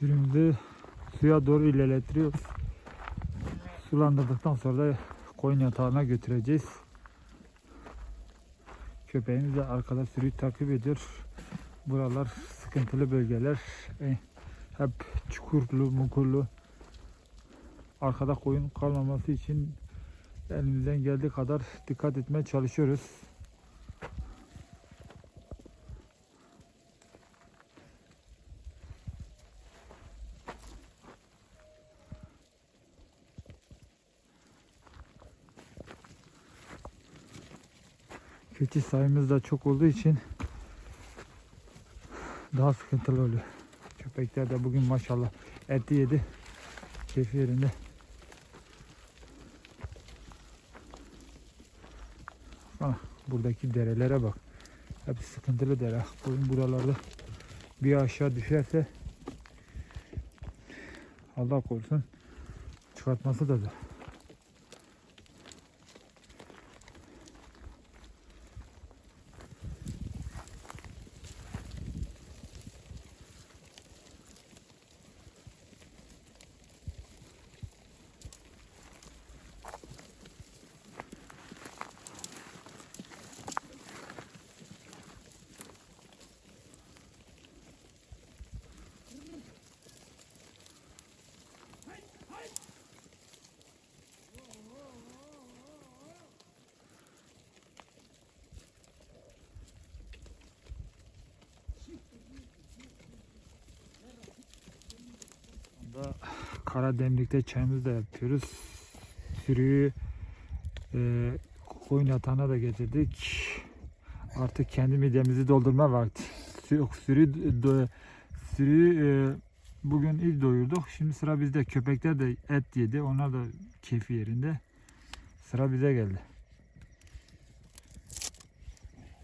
Sürümüzü suya doğru ilerletiyoruz. Sulandırdıktan sonra da koyun yatağına götüreceğiz. Köpeğimiz de arkada sürüyü takip ediyor. Buralar sıkıntılı bölgeler. E, hep çukurlu, mukurlu. Arkada koyun kalmaması için elimizden geldiği kadar dikkat etmeye çalışıyoruz. Keçi sayımız da çok olduğu için daha sıkıntılı oluyor. Köpekler de bugün maşallah eti yedi. Keyfi yerinde. Ah, buradaki derelere bak. Hepsi sıkıntılı dere. Bugün buralarda bir aşağı düşerse Allah korusun çıkartması da zor. Da kara demlikte çayımızı da yapıyoruz. Sürüyü e, koyun yatağına da getirdik. Artık kendi midemizi doldurma vakti. Yok sürü do, sürüyü e, bugün ilk doyurduk. Şimdi sıra bizde. Köpekler de et yedi. Onlar da keyfi yerinde. Sıra bize geldi.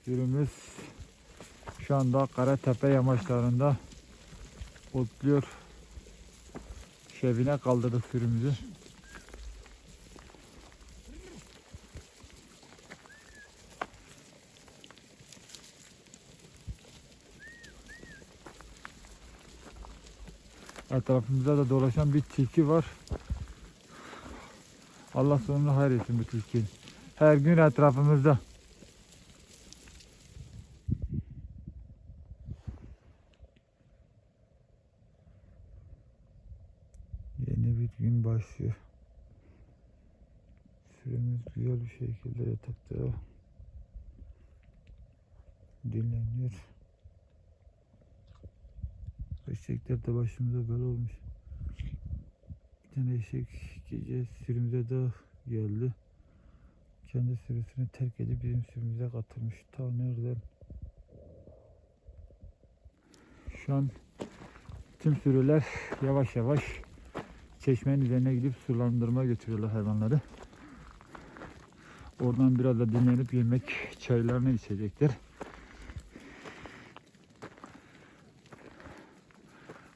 Sürümüz şu anda Karatepe yamaçlarında otluyor. Şevine kaldırdık sürümüzü. Etrafımızda da dolaşan bir tilki var. Allah sonunu hayır etsin bu tilkinin. Her gün etrafımızda. Yeni bir gün başlıyor. Süremiz güzel bir şekilde yatakta dinleniyor. Eşekler de başımıza böyle olmuş. Bir tane eşek gece sürümüze de geldi. Kendi sürüsünü terk edip bizim sürümüze katılmış. Ta nereden? Şu an tüm sürüler yavaş yavaş çeşmenin üzerine gidip sulandırma götürüyorlar hayvanları. Oradan biraz da dinlenip yemek çaylarını içecekler.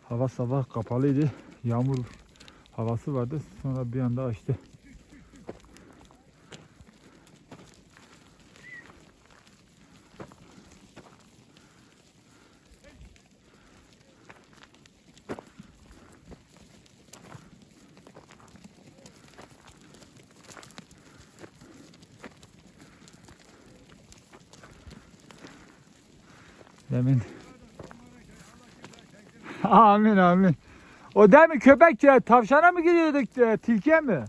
Hava sabah kapalıydı. Yağmur havası vardı. Sonra bir anda açtı. Amin amin. O değil mi köpek? Tavşana mı gidiyorduk e, tilkiye mi?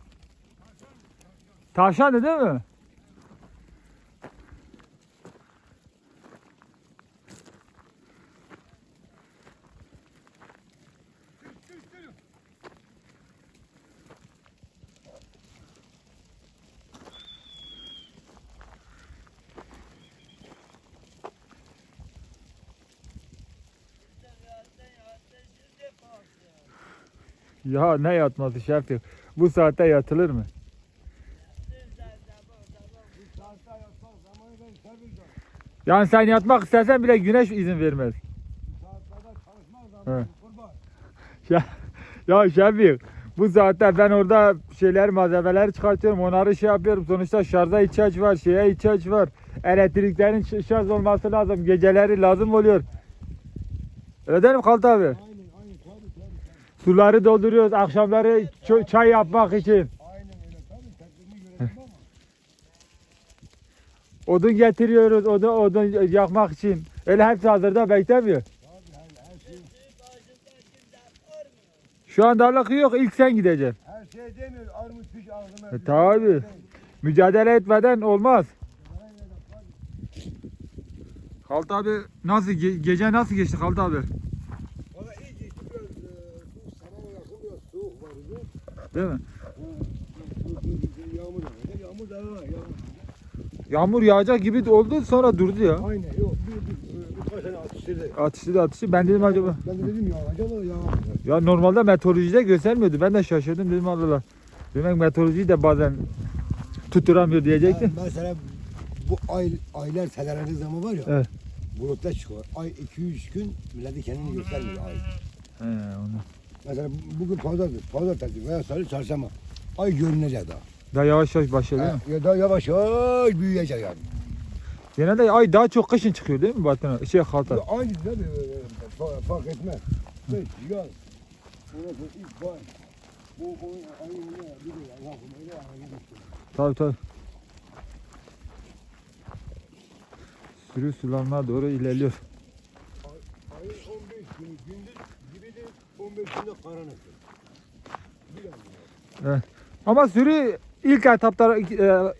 Tavşandı değil mi? Ya ne yatması Şefik? Bu saatte yatılır mı? Yani sen yatmak istersen bile güneş izin vermez. He. Ya, ya Şefik bu saatte ben orada şeyler malzemeler çıkartıyorum onları şey yapıyorum sonuçta şarja ihtiyaç var şeye ihtiyaç var elektriklerin şarj olması lazım geceleri lazım oluyor öyle değil mi Kalt abi? Aynen. Suları dolduruyoruz akşamları ço- çay yapmak için. Aynen öyle tabii tekniğini görelim ama. Odun getiriyoruz odun, odun yakmak için. Öyle hepsi hazırda beklemiyor. Tabii her, her şey, Şu an darlık yok ilk sen gideceksin. her şey demiyor. Armut piş ağzıma. E, tabii. Mücadele etmeden olmaz. Halt abi nasıl ge- gece nasıl geçti Halt abi? Valla iyi geçti biraz. e, Bu sabah yakın biraz soğuk vardı. Değil mi? Yağmur yağıyor. Yağmur da var. Yağmur. Yağmur yağacak gibi oldu sonra durdu ya. Aynen yok. Bir, bir, tane atıştırdı. Atıştı atıştı. Ben dedim acaba. Ben de dedim yağacak ama yağmur. Ya normalde meteorolojide göstermiyordu. Ben de şaşırdım dedim Allah. Demek meteoroloji de bazen tutturamıyor diyecektim. Yani mesela bu ay, aylar senelendiği zaman var ya. Evet. Bulutlar çıkıyor. Ay 2-3 gün milleti kendini göstermiyor ay. He, onu. Mesela bugün pazardır. Pazartesi veya salı çarşamba. Ay görünecek daha. Daha yavaş yavaş başladı değil mi? Ha, ya da yavaş yavaş büyüyecek yani. Genelde ay daha çok kışın çıkıyor değil mi Batın? Şey Halta. Bu Aynı mi? Fa- Fark etmez. Kış, yaz. Burası. Bu ne? Allah'ım öyle. Tabii tabii. Sürü sulanmaya doğru ilerliyor. 15'inde karanlık. Evet. Ama sürü ilk etapta e,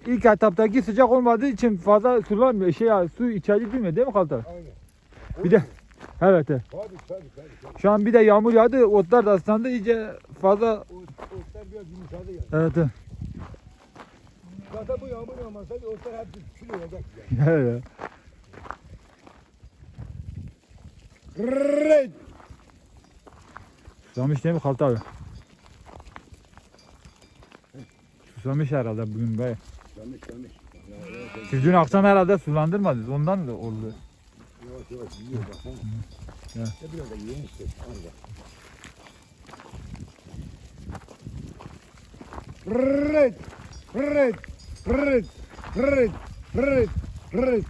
ilk etaptaki sıcak olmadığı için fazla sulanmıyor. Şey ya su içeri bilmiyor değil mi kaltar? Aynen. Bir de evet. evet. Tabii, tabii, tabii, Şu an bir de yağmur yağdı, otlar da ıslandı iyice fazla otlar biraz yumuşadı yani. Evet. evet. Zaten bu yağmur yağmasaydı otlar hep çürüyecek yani. Evet. Great. Susamış değil mi Halta abi? Susamış herhalde bugün be. Yanlış yanlış. Siz dün akşam herhalde sulandırmadınız. Ondan da oldu. Yavaş yavaş yiyor baksana. Ya. Ya biraz da yiyin işte. Anca. Rrrret! Rrrret! Rrrret! Rrrret! Rrrret! Rrrret!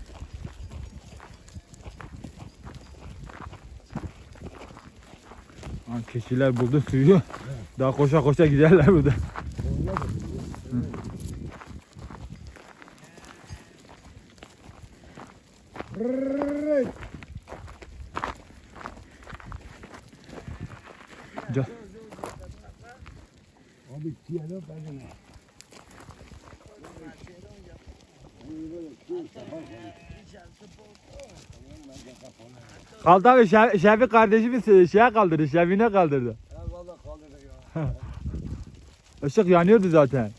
Ha, keçiler buldu suyu. Daha koşa koşa giderler burada. Onlar da yiyor. Rrrret! Ca- Abi tiyelo ben de Kaldı abi Şef- Şefik kardeşimiz e, şeye kaldırdı. Şefine kaldırdı. Ya valla kaldırdı ya. Işık yanıyordu zaten.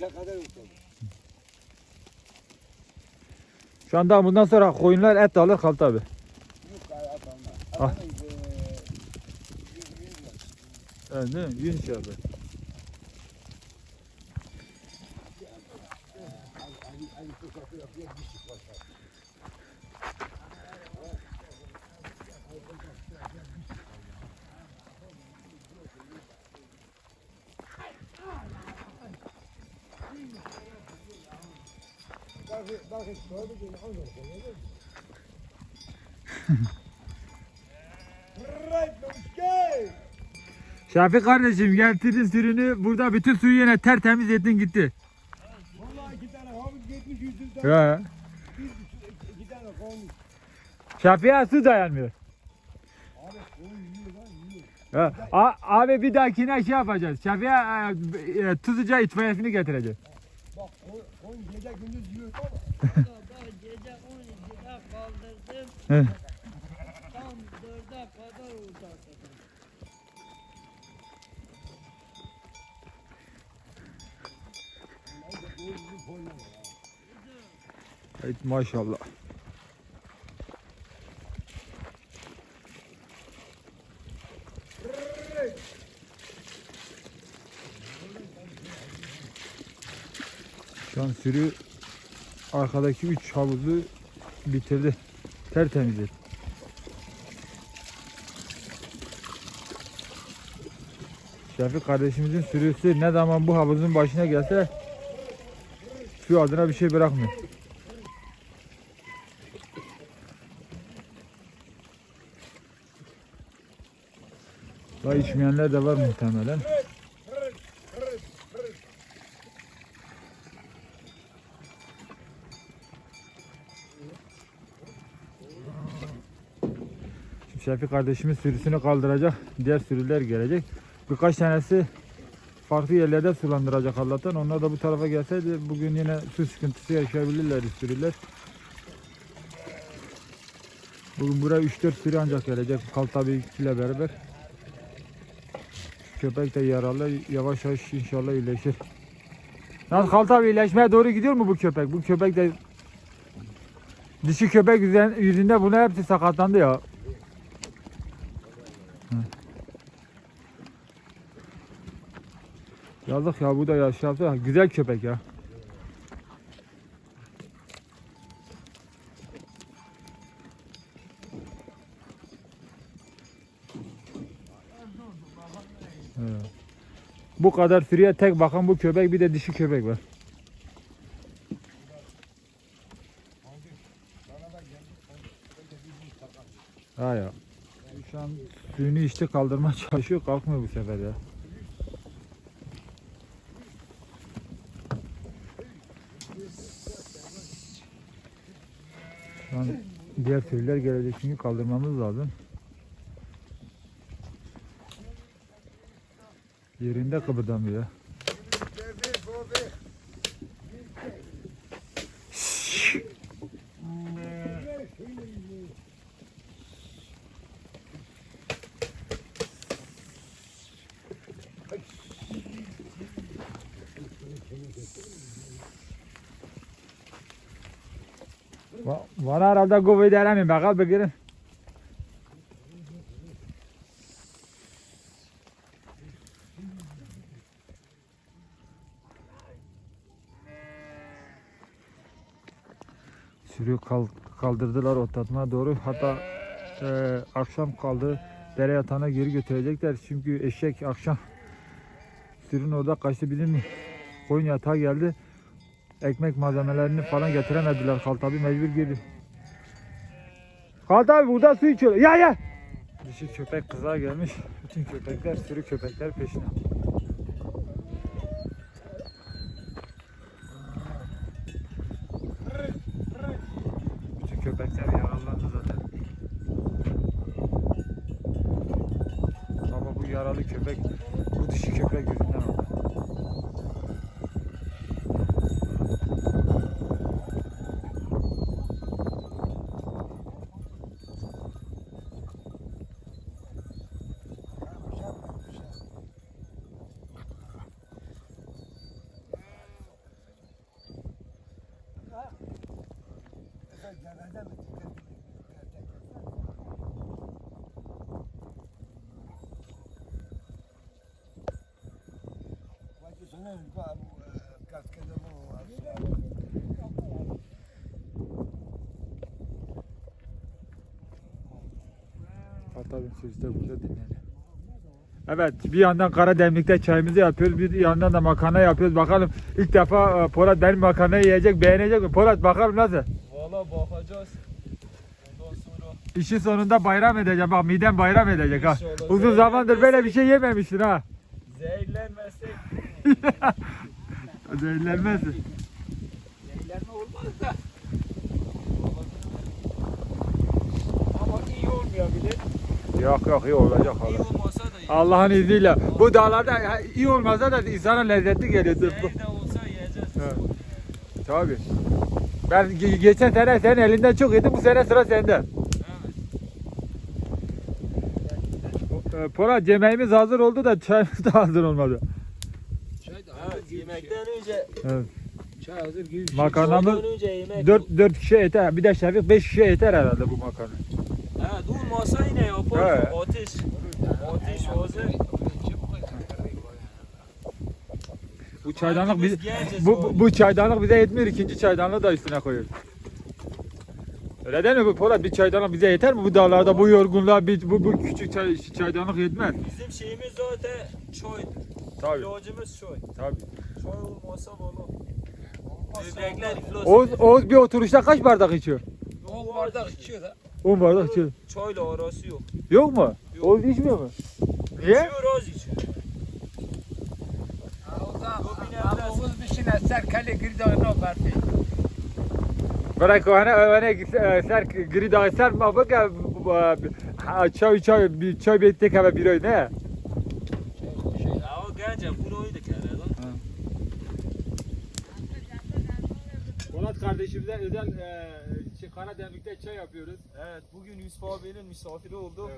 Yoksun. Şu anda bundan sonra koyunlar et alır Kaldı abi. Yok ya atanma. Ah. Atanma yüz yüz. Evet? Yün şey abi. Şefik kardeşim getirdin sürünü. Burada bütün suyu yine tertemiz ettin gitti. Vallahi iki tane havuz gitmiş yüzünden. Ya. İki tane kalmış. Şefik'e su dayanmıyor. Abi koyun yiyor lan yiyor. Ya. A- abi bir dahakine şey yapacağız. Şefik'e e, e, tuzluca itfaiyesini getireceğiz. Bak koyun, koyun gece gündüz yiyor ama. Baba gece 12'de kaldırdım. Tam 4'e kadar uzattım. Evet, maşallah. sürü arkadaki 3 havuzu bitirdi. Tertemiz etti. Şefik kardeşimizin sürüsü ne zaman bu havuzun başına gelse şu adına bir şey bırakmıyor. Daha içmeyenler de var muhtemelen. Şefik kardeşimiz sürüsünü kaldıracak. Diğer sürüler gelecek. Birkaç tanesi farklı yerlerde sulandıracak Allah'tan. Onlar da bu tarafa gelseydi bugün yine su sıkıntısı yaşayabilirler sürüler. Bugün buraya 3-4 sürü ancak gelecek Kaltabi ile beraber. Köpek de yaralı. Yavaş yavaş inşallah iyileşir. Nasıl Kaltabi iyileşmeye doğru gidiyor mu bu köpek? Bu köpek de dişi köpek yüzünden, yüzünde buna hepsi sakatlandı ya. Yazık ya bu da yaşadı. Güzel köpek ya. Bu kadar sürüye tek bakan bu köpek bir de dişi köpek var. Ha ya. Şu an suyunu işte kaldırmaya çalışıyor kalkmıyor bu sefer ya. An diğer sürüler gelecek çünkü kaldırmamız lazım. Yerinde kıpırdamıyor. Var herhalde kuvvet edemeyin. Bakalım bakırın. Sürüyü kal- kaldırdılar otlatmaya doğru. Hatta e, akşam kaldı. Dere yatağına geri götürecekler. Çünkü eşek akşam sürünün orada kaçtı bizim koyun yatağı geldi. Ekmek malzemelerini falan getiremediler. Kalt abi mecbur girdi. Kalt abi burada su içiyor. Ya ya. Dişi köpek kıza gelmiş. Bütün köpekler sürü köpekler peşine. Bütün köpekler yaralandı zaten. Ama bu yaralı köpek, bu dişi köpek yüzünden oldu. Atalım siz de burada dinleyin. Evet bir yandan kara demlikte çayımızı yapıyoruz bir yandan da makarna yapıyoruz bakalım ilk defa e, Polat benim makarna yiyecek beğenecek mi Polat bakalım nasıl Valla bakacağız. Ondan sonra İşin sonunda bayram edeceğim bak midem bayram edecek ha İnşallah. uzun zamandır böyle bir şey yememiştin ha zehirlenmezsek Zehirlenmezsin zehirlenme olmaz da. Ama iyi olmayabilir. Yok yok iyi olacak İyi Allah olmasa da iyi. Allah'ın izniyle bu dağlarda iyi olmasa da insana lezzetli geliyor Zehir de olsa yiyeceğiz. Evet. Tabii. Ben ge- geçen sene senin elinden çok yedim. Bu sene sıra sende. Evet. Ee, Polat yemeğimiz hazır oldu da çayımız da hazır olmadı. Evet, yemekten önce Evet. Çay hazır gibi Makarnamız çaydan önce yemek. 4 4 kişi yeter. Bir de Şefik 5 kişi yeter herhalde bu makarna. Evet, olmasa yine yaparız. Evet. Ateş. Ateş hazır. Bu çaydanlık biz, bu, bu, bu çaydanlık bize yetmiyor. ikinci çaydanlığı da üstüne koyuyoruz. Öyle değil mi bu Polat? Bir çaydanlık bize yeter mi bu dağlarda bu yorgunluğa bir, bu, bu küçük çay, çaydanlık yetmez. Bizim şeyimiz zaten çay. Tabii. İlacımız çay. Tabii. Çay olmasa valla. Böbrekler iflas Oğuz. Oğuz bir oturuşta kaç bardak içiyor? On bardak içiyor da. 10 bardak içiyor. Çayla arası yok. Yok mu? Yok. Oğuz içmiyor mu? Niye? Şu roz için. Oğuz bişine ser kale girdi ona berfi. Ser ma bak çay çay bir çay bittik ama bir ay ne? Ya o gence bunu oydu kere lan. Polat kardeşimize özel şey, kara demlikte çay yapıyoruz. Evet bugün Yusuf abinin misafiri oldu.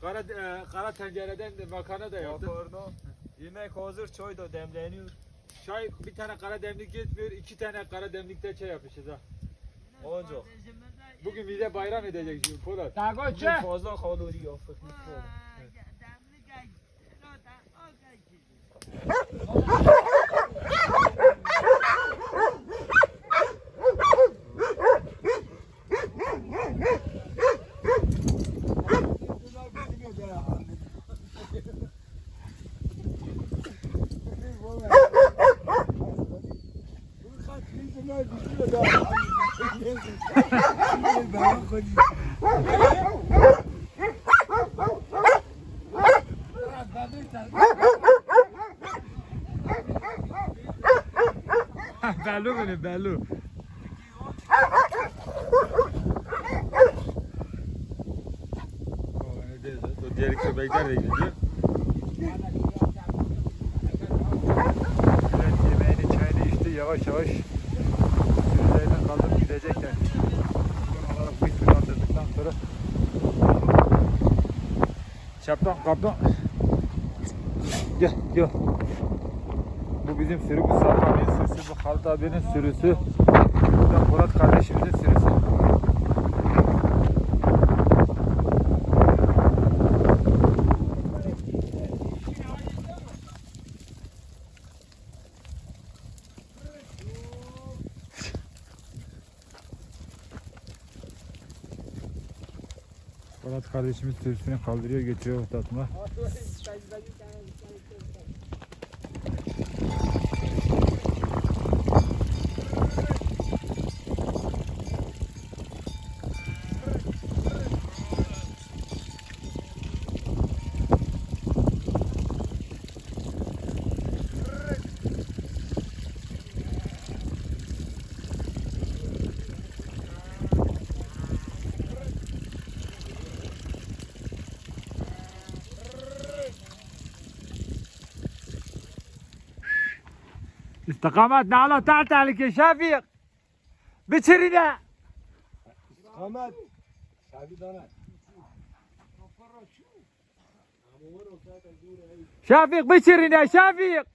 Kara e, kara tencereden de makarna da yaptık. Makarna. Yemek hazır çay da demleniyor. Çay bir tane kara demlik yetmiyor. iki tane kara demlikte çay yapmışız ha. Ancak. Bugün bize bayram edecek şimdi Polat. Dagoçe. Bugün fazla kalori yaptık. bellu benim bellu. O diğer köpekler de gidiyor. Evet yemeğini çayını içti yavaş yavaş Çaptan kaptan. Gel gel. Bu bizim sürü bu Sarp abinin sürüsü bu Halit abinin sürüsü. Bu da Polat kardeşimizin sürüsü Polat kardeşimiz sürüsünü kaldırıyor getiriyor tatma. استقامتنا على تعتعلك يا شفيق بتشرينا استقامت شفيق بتشرينا شفيق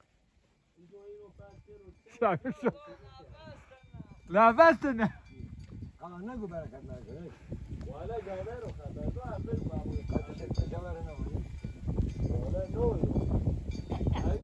لافستنا